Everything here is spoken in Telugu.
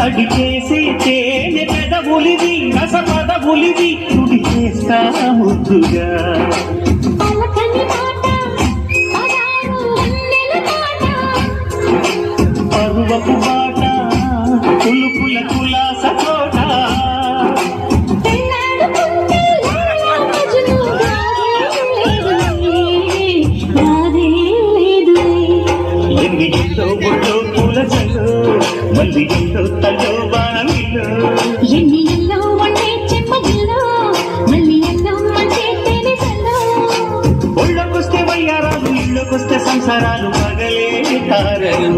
కడి చేసే తేనె పెదవులివి రస పదవులివి తుడి చేస్తా ముద్దుగా. పరువపు మళ్ళీ ఎంతో తల్లో బాణమిలో ఎన్ని ఎల్లో వండే చెమ్మగిల్లో మళ్ళీ ఎల్లో మంటే తేనెసల్లో ఒళ్ళకొస్తే వయ్యారాలు ఇళ్ళకొస్తే సంసారాలు పగలే తారలు